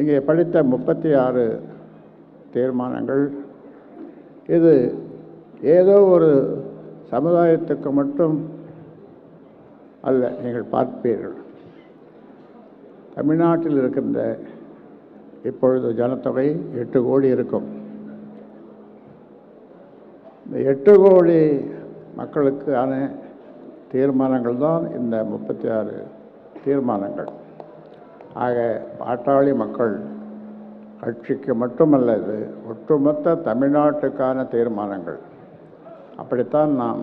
இங்கே படித்த முப்பத்தி ஆறு தீர்மானங்கள். இது ஏதோ ஒரு சமுதாயத்துக்கு மட்டும் அல்ல நீங்கள் பார்ப்பீர்கள். தமிழ்நாட்டில் இருக்கின்ற இப்பொழுது ஜனத்தொகை எட்டு கோடி இருக்கும். இந்த எட்டு கோடி மக்களுக்கான தீர்மானங்கள் தான் இந்த முப்பத்தி ஆறு தீர்மானங்கள். ஆக பாட்டாளி மக்கள் கட்சிக்கு மட்டுமல்ல இது ஒட்டுமொத்த தமிழ்நாட்டுக்கான தீர்மானங்கள். அப்படித்தான் நாம்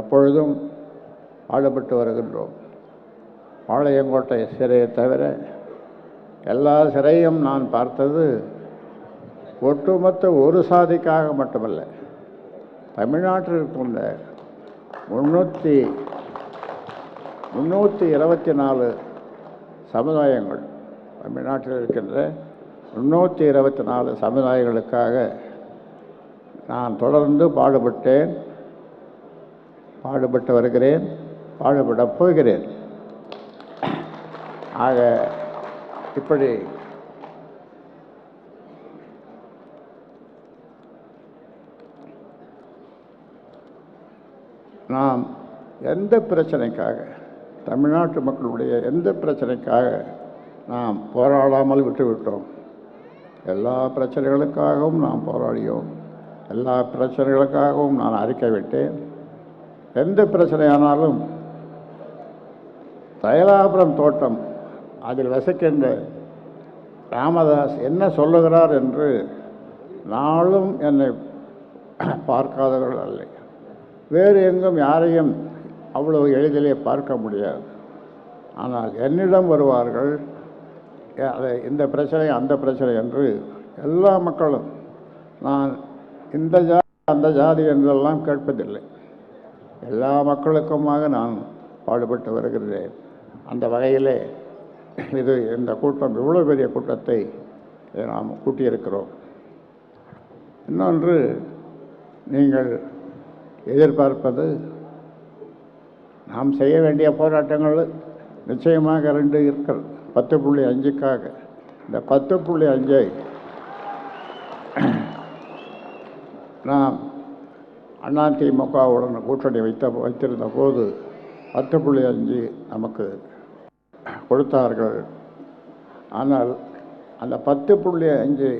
எப்பொழுதும் பாடுபட்டு வருகின்றோம். பாளையங்கோட்டை சிறையை தவிர எல்லா சிறையும் நான் பார்த்தது ஒட்டுமொத்த ஒரு சாதிக்காக மட்டுமல்ல தமிழ்நாட்டில் இருக்கின்ற முன்னூற்றி முந்நூற்றி இருபத்தி நாலு சமுதாயங்கள் தமிழ்நாட்டில் இருக்கின்ற முந்நூற்றி இருபத்தி நாலு சமுதாயங்களுக்காக நான் தொடர்ந்து பாடுபட்டேன் பாடுபட்டு வருகிறேன் பாடுபடப் போகிறேன். ஆக இப்படி நாம் எந்த பிரச்சனைக்காக தமிழ்நாட்டு மக்களுடைய எந்த பிரச்சனைக்காக நாம் போராடாமல் விட்டுவிட்டோம்? எல்லா பிரச்சனைகளுக்காகவும் நாம் போராடியோம். எல்லா பிரச்சனைகளுக்காகவும் நான் அறிக்கை விட்டேன். எந்த பிரச்சனையானாலும் தைலாபுரம் தோட்டம் அதில் வசிக்கின்ற ராமதாஸ் என்ன சொல்லுகிறார் என்று நாளும் என்னை பார்க்காதவர்கள் அல்ல. வேறு எங்கும் யாரையும் அவ்வளவு எளிதிலே பார்க்க முடியாது. ஆனால் என்னிடம் வருவார்கள் அதை இந்த பிரச்சனை அந்த பிரச்சனை என்று எல்லா மக்களும் நான் இந்த ஜாதி அந்த ஜாதி என்றெல்லாம் கேட்பதில்லை. எல்லா மக்களுக்குமாக நான் பாடுபட்டு வருகிறேன். அந்த வகையிலே இது இந்த கூட்டம் இவ்வளோ பெரிய கூட்டத்தை நாம் கூட்டியிருக்கிறோம். இன்னொன்று நீங்கள் எதிர்பார்ப்பது நாம் செய்ய வேண்டிய போராட்டங்கள் நிச்சயமாக ரெண்டு இருக்கிறது. பத்து புள்ளி அஞ்சுக்காக. இந்த பத்து புள்ளி அஞ்சை நாம் அதிமுகவுடன் கூட்டணி வைத்த வைத்திருந்த போது பத்து புள்ளி அஞ்சு நமக்கு கொடுத்தார்கள். ஆனால் அந்த பத்து புள்ளி அஞ்சு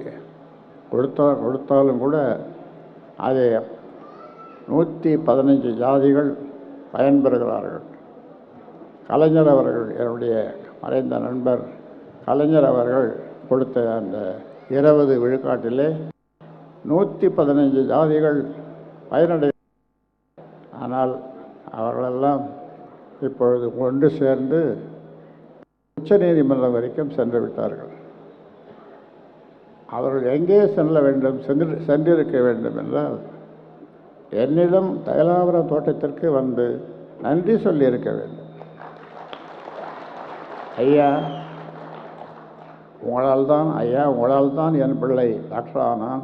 கொடுத்தா கொடுத்தாலும் கூட அதை நூற்றி பதினஞ்சு ஜாதிகள் பயன்பெறுகிறார்கள். கலைஞர் அவர்கள் என்னுடைய மறைந்த நண்பர் கலைஞர் அவர்கள் கொடுத்த அந்த இருபது விழுக்காட்டிலே நூற்றி பதினஞ்சு ஜாதிகள் பயனடை ஆனால் அவர்களெல்லாம் இப்பொழுது ஒன்று சேர்ந்து உச்ச நீதிமன்றம் வரைக்கும் சென்று விட்டார்கள். அவர்கள் எங்கே செல்ல வேண்டும் சென்று சென்றிருக்க வேண்டும் என்றால் என்னிடம் தைலாபுரம் தோட்டத்திற்கு வந்து நன்றி சொல்லியிருக்க வேண்டும். ஐயா உங்களால் தான் ஐயா உங்களால் தான் என் பிள்ளை. டாக்டர் ஆனான்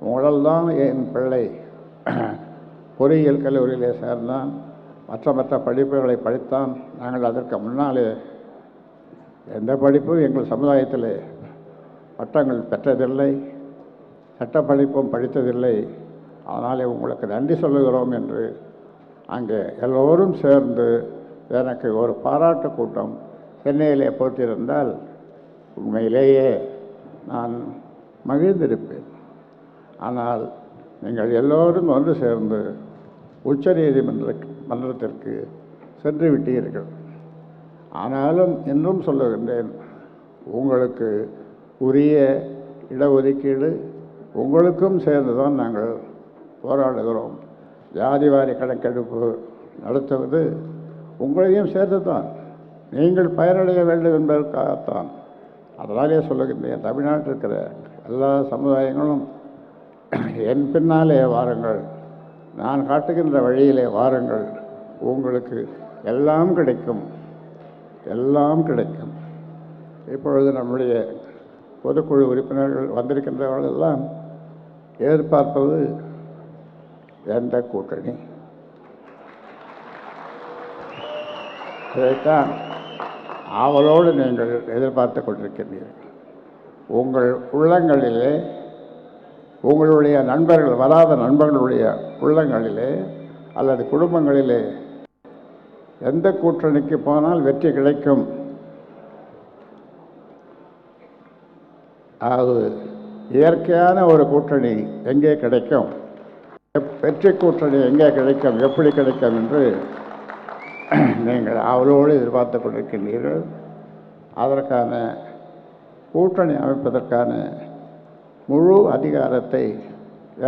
உங்களால் தான் என் பிள்ளை. பொறியியல் கல்லூரியிலே சேர்ந்தான். மற்ற மற்ற படிப்புகளை படித்தான். நாங்கள் அதற்கு முன்னாலே எந்த படிப்பும் எங்கள் சமுதாயத்தில் பட்டங்கள் பெற்றதில்லை. சட்ட படிப்பும் படித்ததில்லை. அதனாலே உங்களுக்கு நன்றி சொல்லுகிறோம் என்று அங்கே எல்லோரும் சேர்ந்து எனக்கு ஒரு பாராட்டு கூட்டம் சென்னையிலே போட்டிருந்தால் உண்மையிலேயே நான் மகிழ்ந்திருப்பேன். ஆனால் நீங்கள் எல்லோரும் ஒன்று சேர்ந்து உச்ச நீதிமன்ற மன்றத்திற்கு சென்று விட்டீர்கள். ஆனாலும் இன்னும் சொல்லுகின்றேன் உங்களுக்கு உரிய இடஒதுக்கீடு உங்களுக்கும் சேர்ந்து தான் நாங்கள் போராடுகிறோம். ஜாதிவாரி கணக்கெடுப்பு நடத்துவது உங்களையும் சேர்த்து தான் நீங்கள் பயனடைய வேண்டும் என்பதற்காகத்தான். அதனாலே சொல்லுகின்றேன் தமிழ்நாட்டில் இருக்கிற எல்லா சமுதாயங்களும் என் பின்னாலே வாருங்கள். நான் காட்டுகின்ற வழியிலே வாருங்கள். உங்களுக்கு எல்லாம் கிடைக்கும். எல்லாம் கிடைக்கும். இப்பொழுது நம்முடைய பொதுக்குழு உறுப்பினர்கள் வந்திருக்கின்றவர்கள் எல்லாம் எதிர்பார்ப்பது எந்த கூட்டணி. இதைத்தான் ஆவலோடு நீங்கள் எதிர்பார்த்து கொண்டிருக்கின்றீர்கள். உங்கள் உள்ளங்களிலே உங்களுடைய நண்பர்கள் வராத நண்பர்களுடைய உள்ளங்களிலே அல்லது குடும்பங்களிலே எந்த கூட்டணிக்கு போனால் வெற்றி கிடைக்கும்? அது இயற்கையான ஒரு கூட்டணி எங்கே கிடைக்கும்? வெற்றி கூட்டணி எங்கே கிடைக்கும் எப்படி கிடைக்கும் என்று நீங்கள் அவளோடு எதிர்பார்த்து கொண்டிருக்கின்றீர்கள். அதற்கான கூட்டணி அமைப்பதற்கான முழு அதிகாரத்தை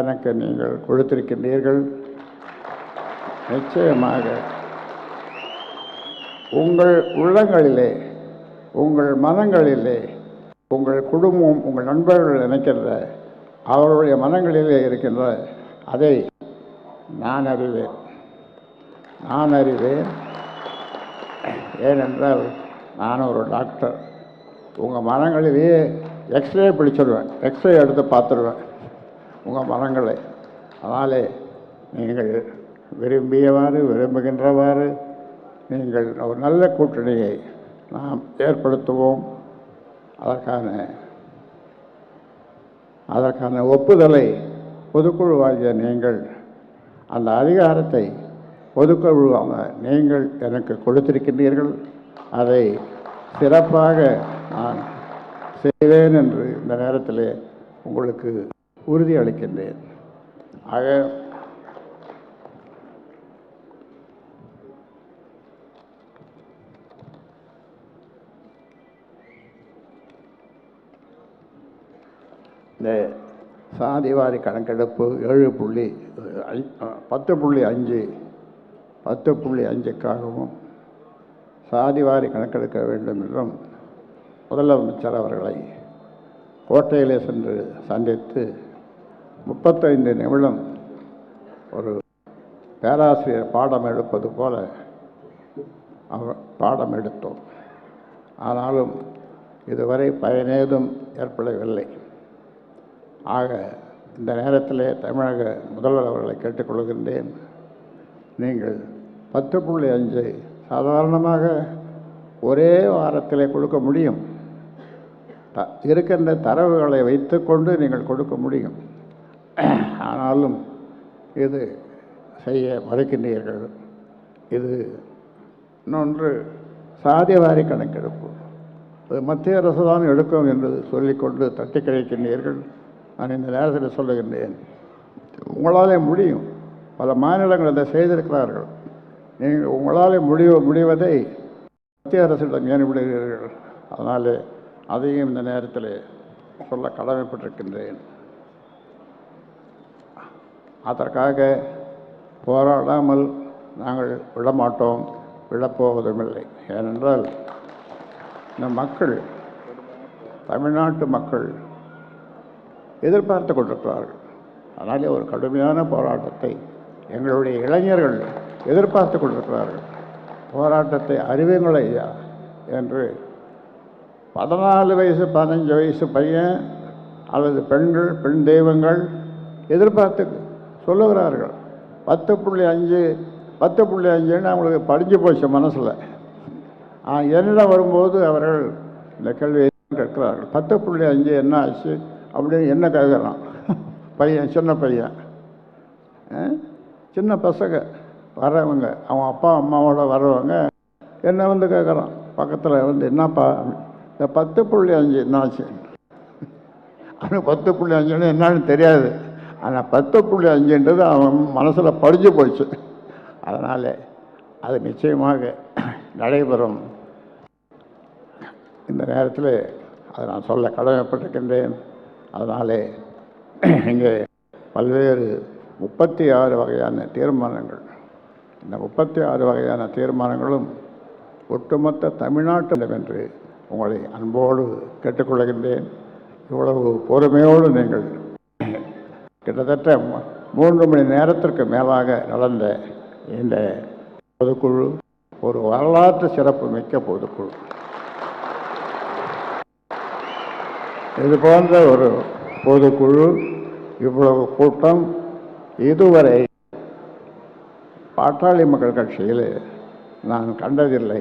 எனக்கு நீங்கள் கொடுத்திருக்கின்றீர்கள். நிச்சயமாக உங்கள் உள்ளங்களிலே உங்கள் மனங்களிலே உங்கள் குடும்பம் உங்கள் நண்பர்கள் நினைக்கின்ற அவருடைய மனங்களிலே இருக்கின்ற அதை நான் அறிவேன். நான் அறிவேன். ஏனென்றால் நான் ஒரு டாக்டர். உங்கள் மரங்களிலேயே எக்ஸ்ரே பிடிச்சிடுவேன். எக்ஸ்ரே எடுத்து பார்த்துடுவேன். உங்கள் மரங்களை. அதனாலே நீங்கள் விரும்பியவாறு விரும்புகின்றவாறு நீங்கள் ஒரு நல்ல கூட்டணியை நாம் ஏற்படுத்துவோம். அதற்கான அதற்கான ஒப்புதலை பொதுக்குழுவாகிய நீங்கள் அந்த அதிகாரத்தை பொதுக்குழுவாக நீங்கள் எனக்கு கொடுத்திருக்கின்றீர்கள். அதை சிறப்பாக நான் செய்வேன் என்று இந்த நேரத்தில் உங்களுக்கு உறுதி அளிக்கின்றேன். ஆக இந்த சாதிவாரி கணக்கெடுப்பு ஏழு புள்ளி பத்து புள்ளி அஞ்சு பத்து புள்ளி அஞ்சுக்காகவும் சாதிவாரி கணக்கெடுக்க வேண்டும் என்றும் முதலமைச்சர் அவர்களை கோட்டையிலே சென்று சந்தித்து முப்பத்தைந்து நிமிடம் ஒரு பேராசிரியர் பாடம் எடுப்பது போல அவர் பாடம் எடுத்தோம். ஆனாலும் இதுவரை பயனேதும் ஏற்படவில்லை. ஆக இந்த நேரத்திலே தமிழக முதல்வர் அவர்களை கேட்டுக்கொள்கின்றேன். நீங்கள் பத்து புள்ளி அஞ்சு சாதாரணமாக ஒரே வாரத்திலே கொடுக்க முடியும். த இருக்கின்ற தரவுகளை வைத்துக்கொண்டு நீங்கள் கொடுக்க முடியும். ஆனாலும் இது செய்ய மறுக்கின்றீர்கள். இது இன்னொன்று சாதிவாரி கணக்கெடுப்பு. அது மத்திய அரசு தான் எடுக்கும் என்று சொல்லிக்கொண்டு தட்டி கழிக்கின்றீர்கள் நான் இந்த நேரத்தில் சொல்லுகின்றேன். உங்களாலே முடியும். பல மாநிலங்கள் அதை செய்திருக்கிறார்கள். நீங்கள் உங்களாலே முடிவு முடிவதை மத்திய அரசிடம் ஏன் விடுகிறீர்கள் அதனால் அதையும் இந்த நேரத்தில் சொல்ல கடமைப்பட்டிருக்கின்றேன். அதற்காக போராடாமல் நாங்கள் விடமாட்டோம். விடப்போவதுமில்லை. ஏனென்றால் இந்த மக்கள் தமிழ்நாட்டு மக்கள் எதிர்பார்த்து கொண்டிருக்கிறார்கள். அதனாலே ஒரு கடுமையான போராட்டத்தை எங்களுடைய இளைஞர்கள் எதிர்பார்த்து கொண்டிருக்கிறார்கள். போராட்டத்தை அறிவுங்கள் ஐயா என்று பதினாலு வயசு பதினஞ்சு வயசு பையன் அல்லது பெண்கள் பெண் தெய்வங்கள் எதிர்பார்த்து சொல்லுகிறார்கள். பத்து புள்ளி அஞ்சு பத்து புள்ளி அஞ்சுன்னு அவங்களுக்கு படிஞ்சு போச்சு மனசில். என்னிடம் வரும்போது அவர்கள் இந்த கேள்வியை கேட்கிறார்கள். பத்து புள்ளி அஞ்சு என்ன ஆச்சு? அப்படின்னு என்ன கேட்குறான் பையன் சின்ன பையன். சின்ன பசங்க. வர்றவங்க. அவன் அப்பா அம்மாவோட வர்றவங்க. என்ன வந்து கேட்குறான் பக்கத்தில் வந்து என்னப்பா? இந்த பத்து புள்ளி அஞ்சு என்னாச்சு? அவனுக்கு பத்து புள்ளி அஞ்சுன்னு என்னன்னு தெரியாது. ஆனால் பத்து புள்ளி அஞ்சுன்றது அவன் மனசில் படிஞ்சு போச்சு. அதனால் அது நிச்சயமாக நடைபெறும். இந்த நேரத்தில் அதை நான் சொல்ல கடமைப்பட்டிருக்கின்றேன். அதனாலே இங்கே பல்வேறு முப்பத்தி ஆறு வகையான தீர்மானங்கள். இந்த முப்பத்தி ஆறு வகையான தீர்மானங்களும் ஒட்டுமொத்த தமிழ்நாட்டிடம் என்று உங்களை அன்போடு கேட்டுக்கொள்கின்றேன். இவ்வளவு பொறுமையோடு நீங்கள் கிட்டத்தட்ட மூன்று மணி நேரத்திற்கு மேலாக நடந்த இந்த பொதுக்குழு ஒரு வரலாற்று சிறப்பு மிக்க பொதுக்குழு. இது போன்ற ஒரு பொதுக்குழு இவ்வளவு கூட்டம் இதுவரை பாட்டாளி மக்கள் கட்சியில் நான் கண்டதில்லை.